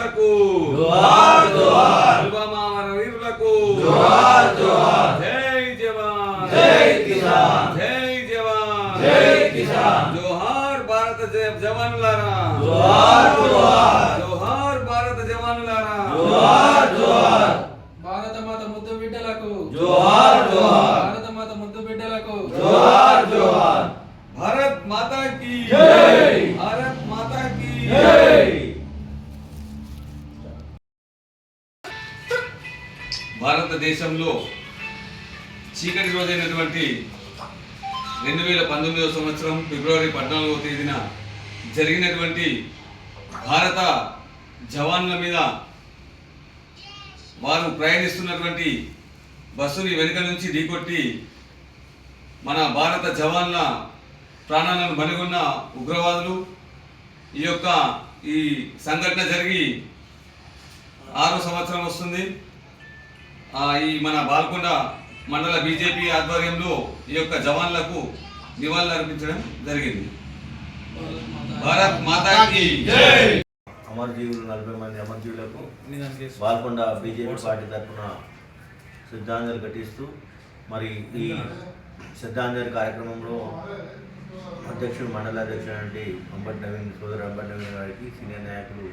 వీరులకు జోహార్ జోహార్ పుల్వామా వీరులకు జోహార్ జోహార్ జై జవాన్ జై కిసాన్ జై జవాన్ జై కిసాన్ జోహార్ భారత జ- జవానులారా జోహార్ జోహార్ జోహార్ భారత జవానులారా జోహార్ జోహార్ భారత మాత ముద్దు బిడ్డలకు జోహార్ జోహార్ భారత మాత ముద్దు బిడ్డలకు జోహార్ జోహార్ భారత్ మాతా కీ జై. భారతదేశంలో చీకటి రోజైనటువంటి రెండు వేల పంతొమ్మిదవ సంవత్సరం ఫిబ్రవరి పద్నాలుగవ తేదీన జరిగినటువంటి భారత జవాన్ల మీద వారు ప్రయాణిస్తున్నటువంటి బస్సుని వెనుక నుంచి ఢీకొట్టి మన భారత జవాన్ల ప్రాణాలను బలిగొన్న ఉగ్రవాదులు ఈ యొక్క ఈ సంఘటన జరిగి ఆరో సంవత్సరం వస్తుంది. ఈ మన బాల్కొండ మండల బీజేపీ ఆధ్వర్యంలో ఈ యొక్క జవాన్లకు నివాళులు అర్పించడం జరిగింది. భారత్ మాతాకి జై! అమరజీవులు నలభై మంది అమరజీవులకు బాల్కొండ బీజేపీ పార్టీ తరఫున శ్రద్ధాంజలి ఘటిస్తూ మరి ఈ శ్రద్ధాంజలి కార్యక్రమంలో అధ్యక్షుడు మండల అధ్యక్షుడు అంటే అంబటి నవీన్ సోదరు అంబటి నవీన్ గారికి సీనియర్ నాయకులు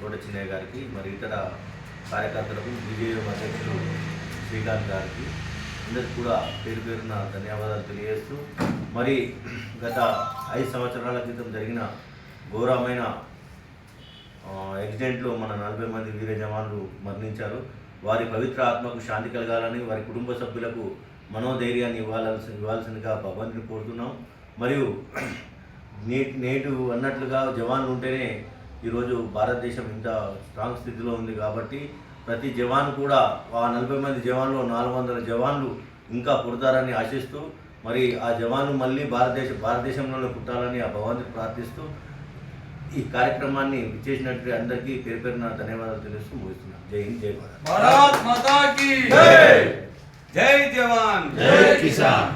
కోట చిన్నయ్య గారికి మరి ఇతర కార్యకర్తలకు బీజేఎం అధ్యక్షులు శ్రీకాంత్ గారికి అందరికి కూడా పేరు పేరున ధన్యవాదాలు తెలియజేస్తూ మరి గత ఐదు సంవత్సరాల క్రితం జరిగిన ఘోరమైన యాక్సిడెంట్లో మన నలభై మంది వీర జవాన్లు మరణించారు. వారి పవిత్ర ఆత్మకు శాంతి కలగాలని వారి కుటుంబ సభ్యులకు మనోధైర్యాన్ని ఇవ్వాల్సి ఇవ్వాల్సిందిగా భగవంతుని కోరుతున్నాం. మరియు నేటి నేటు అన్నట్లుగా జవాన్లు ఉంటేనే ఈరోజు భారతదేశం ఇంత స్ట్రాంగ్ స్థితిలో ఉంది కాబట్టి ప్రతి జవాన్ కూడా ఆ నలభై మంది జవాన్లు నాలుగు వందల జవాన్లు ఇంకా పుడతారని ఆశిస్తూ మరి ఆ జవాన్లు మళ్ళీ భారతదేశ భారతదేశంలోనే పుట్టాలని ఆ భగవంతుని ప్రార్థిస్తూ ఈ కార్యక్రమాన్ని విచ్చేసినట్టు అందరికీ పేరు పేరున ధన్యవాదాలు తెలుస్తూ ముగిస్తున్నాను జై హింద్ జై భారత్. భారత్ మాతాకి జై! జై జవాన్. జై కిసాన్.